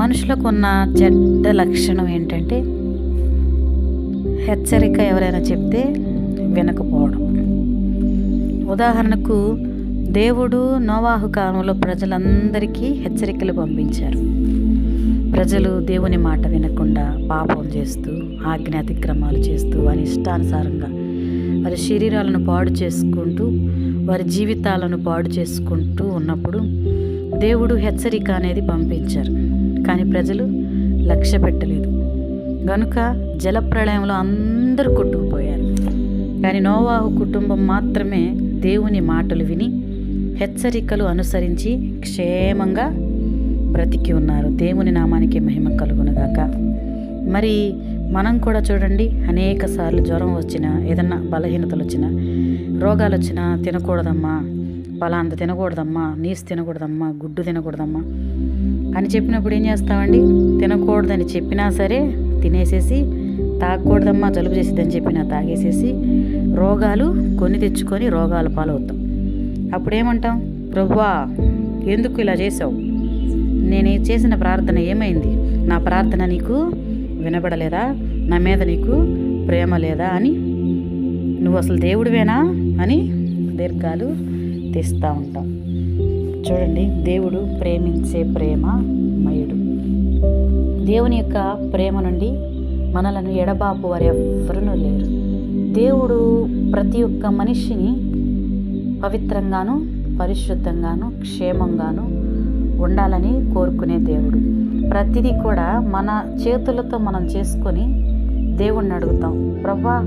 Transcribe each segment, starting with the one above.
మనుషులకు ఉన్న చెడ్డ లక్షణం ఏంటంటే హెచ్చరిక ఎవరైనా చెప్తే వినకపోవడం. ఉదాహరణకు దేవుడు నోవాహు కాలంలో ప్రజలందరికీ హెచ్చరికలు పంపించారు. ప్రజలు దేవుని మాట వినకుండా పాపం చేస్తూ ఆజ్ఞాతిక్రమాలు చేస్తూ వారి ఇష్టానుసారంగా వారి శరీరాలను పాడు చేసుకుంటూ వారి జీవితాలను పాడు చేసుకుంటూ ఉన్నప్పుడు దేవుడు హెచ్చరిక అనేది పంపించారు. కానీ ప్రజలు లక్ష్య పెట్టలేదు. గనుక జలప్రళయంలో అందరూ కొట్టుకుపోయారు. కానీ నోవాహు కుటుంబం మాత్రమే దేవుని మాటలు విని హెచ్చరికలు అనుసరించి క్షేమంగా బ్రతికి ఉన్నారు. దేవుని నామానికి మహిమ కలుగునగాక మరి మనం కూడా చూడండి అనేక సార్లు జ్వరం వచ్చినా ఏదన్నా బలహీనతలు వచ్చినా రోగాలు వచ్చినా తినకూడదమ్మా. పలాంత తినకూడదమ్మా నీసు తినకూడదమ్మా గుడ్డు తినకూడదమ్మా అని చెప్పినప్పుడు ఏం చేస్తామండి? తినకూడదని చెప్పినా సరే తినేసేసి తాగకూడదమ్మా జలుబు చేసేదని చెప్పినా తాగేసేసి రోగాలు కొని తెచ్చుకొని రోగాల పాలవుతాం. అప్పుడేమంటాం? ప్రభువా ఎందుకు ఇలా చేసావు నేను చేసిన ప్రార్థన ఏమైంది? నా ప్రార్థన నీకు వినబడలేదా? నా మీద నీకు ప్రేమ లేదా? అని. నువ్వు అసలు దేవుడివేనా? అని దీర్ఘాలు తీస్తూ ఉంటాం. చూడండి దేవుడు ప్రేమించే ప్రేమ మయుడు. దేవుని యొక్క ప్రేమ నుండి మనలను ఎడబాపు వారు ఎవరూ లేరు. దేవుడు ప్రతి ఒక్క మనిషిని పవిత్రంగాను పరిశుద్ధంగాను క్షేమంగాను ఉండాలని కోరుకునే దేవుడు. ప్రతిదీ కూడా మన చేతులతో మనం చేసుకొని దేవుణ్ణి అడుగుతాం. ప్రభా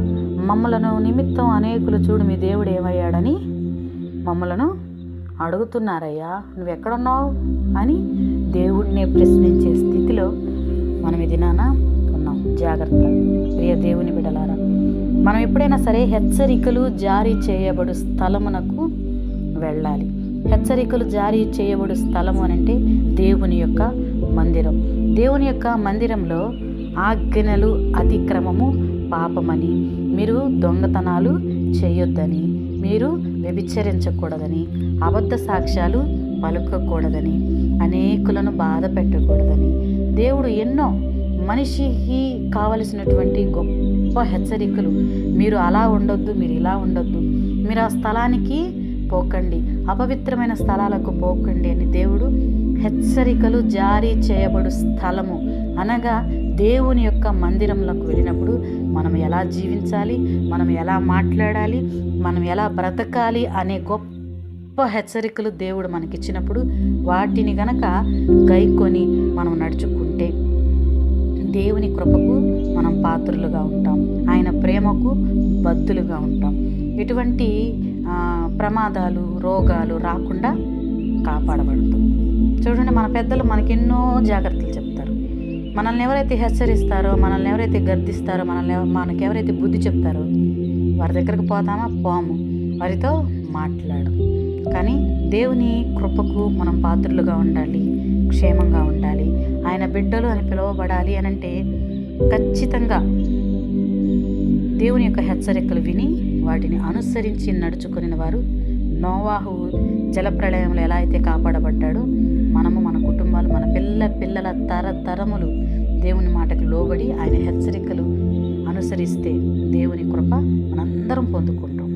మమ్మలను నిమిత్తం అనేకులు చూడు మీ దేవుడు ఏమయ్యాడని మమ్మలను అడుగుతున్నారయ్యా నువ్వు ఎక్కడున్నావు అని దేవుడిని ప్రశ్నించే స్థితిలో మనం ఈ దినాన ఉన్నాం. జాగ్రత్త. ప్రియ దేవుని బిడలారా మనం ఎప్పుడైనా సరే హెచ్చరికలు జారీ చేయబడు స్థలమునకు వెళ్ళాలి. హెచ్చరికలు జారీ చేయబడు స్థలము అని అంటే దేవుని యొక్క మందిరం. దేవుని యొక్క మందిరంలో ఆజ్ఞలు అతిక్రమము పాపమని మీరు దొంగతనాలు చేయొద్దని మీరు వ్యభిచరించకూడదని అబద్ధ సాక్ష్యాలు పలుకకూడదని అనేకులను బాధ పెట్టకూడదని. దేవుడు ఎన్నో మనిషికి కావలసినటువంటి గొప్ప హెచ్చరికలు. మీరు అలా ఉండొద్దు మీరు ఇలా ఉండొద్దు. మీరు ఆ స్థలానికి పోకండి. అపవిత్రమైన స్థలాలకు పోకండి అని దేవుడు హెచ్చరికలు జారీ చేయబడు స్థలము. అనగా దేవుని యొక్క మందిరంలోకి వెళ్ళినప్పుడు మనం ఎలా జీవించాలి? మనం ఎలా మాట్లాడాలి? మనం ఎలా బ్రతకాలి? అనే గొప్ప హెచ్చరికలు దేవుడు మనకిచ్చినప్పుడు వాటిని గనక గైకొని మనం నడుచుకుంటే దేవుని కృపకు మనం పాత్రులుగా ఉంటాం. ఆయన ప్రేమకు బద్దులుగా ఉంటాం. ఎటువంటి ప్రమాదాలు రోగాలు రాకుండా కాపాడబడతాం. చూడండి మన పెద్దలు మనకెన్నో జాగ్రత్తలు చెప్తారు. మనల్ని ఎవరైతే హెచ్చరిస్తారో మనల్ని ఎవరైతే గర్దిస్తారో మనల్ని మనకి ఎవరైతే బుద్ధి చెప్తారో వారి దగ్గరకు పోతామా? పోము. వారితో మాట్లాడు. కానీ దేవుని కృపకు మనం పాత్రులుగా ఉండాలి క్షేమంగా ఉండాలి. ఆయన బిడ్డలు అని పిలువబడాలి అని అంటే ఖచ్చితంగా దేవుని యొక్క హెచ్చరికలు విని వాటిని అనుసరించి నడుచుకుని వారు నోవాహు జలప్రళయంలో ఎలా అయితే కాపాడబడ్డాడో మనము మనకు కుటుంబాలు మన పిల్ల పిల్లల తరతరములు దేవుని మాటకు లోబడి ఆయన హెచ్చరికలు అనుసరిస్తే దేవుని కృప మనందరం పొందుకుంటాం.